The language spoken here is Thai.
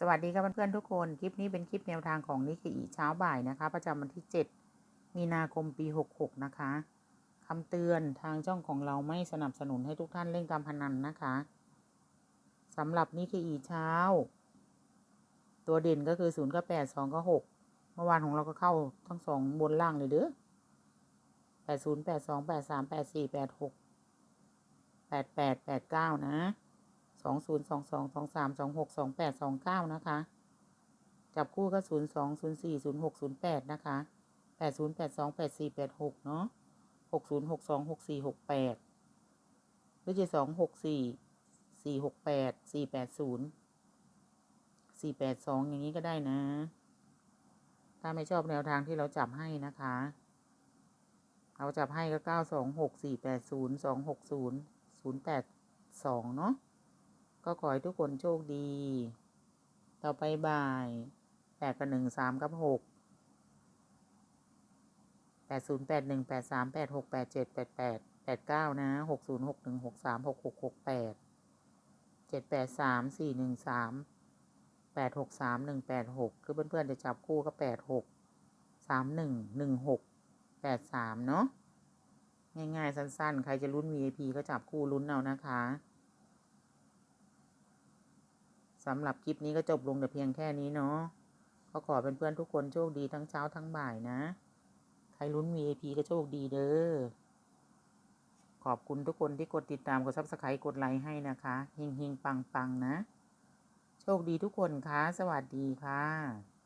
สวัสดีครับเพื่อนๆทุกคน คลิปนี้เป็นคลิปแนวทางของนิกเกอีเช้าบ่ายนะคะ ประจำวันที่ 7 มีนาคมปี 66 นะคะคำเตือนทางช่องของเราไม่สนับสนุนให้ทุกท่านเล่นการพนันนะคะสำหรับนิกเกอีเช้า ตัวเด่นก็คือ0ก็8 2ก็6เมื่อวานของเราก็เข้าทั้งสองบนล่างเลยเด้อ80 82 83 84 86 88 89 นะ สองศูนย์สองสองสองสามสองหกสองแปดสองเก้านะคะ จับคู่ก็ศูนย์สองศูนย์สี่ศูนย์หกศูนย์แปดนะคะแปดศูนย์แปดสองแปดสี่แปดหกเนาะหกศูนย์หกสองหกสี่หกแปดหรือจะสองหกสี่สี่หกแปดสี่แปดศูนย์สี่แปดสองอย่างนี้ก็ได้นะ ถ้าไม่ชอบแนวทางที่เราจับให้นะคะเราจับให้ก็เก้าสองหกสี่แปดศูนย์สองหกศูนย์ศูนย์แปดสองเนาะ ก็ขอให้ทุกคนโชคดี ต่อไปบ่ายแปดกับหนึ่งสามกับหกแปดศูนย์แปดหนึ่งแปดสามแปดหกแปดเจ็ดแปดแปดแปดเก้านะหกศูนย์หกหนึ่งหกสามหกหกหกแปดเจ็ดแปดสามสี่หนึ่งสามแปดหกสามหนึ่งแปดหกคือเพื่อนๆจะจับคู่ก็แปดหกสามหนึ่งหนึ่งหกแปดสามเนาะง่ายๆ สั้นๆ ใครจะลุ้น VIP ก็จับคู่ลุ้นเอานะคะ สำหรับคลิปนี้ก็จบลงแต่เพียงแค่นี้เนาะก็ขอเป็นเพื่อนทุกคนโชคดีทั้งเช้าทั้งบ่ายนะ ใครลุ้น VIP ก็โชคดีเด้อ ขอบคุณทุกคนที่กดติดตาม กดซับสไครต์กดไลค์ให้นะคะเฮงๆปังๆนะ โชคดีทุกคนค่ะ สวัสดีค่ะ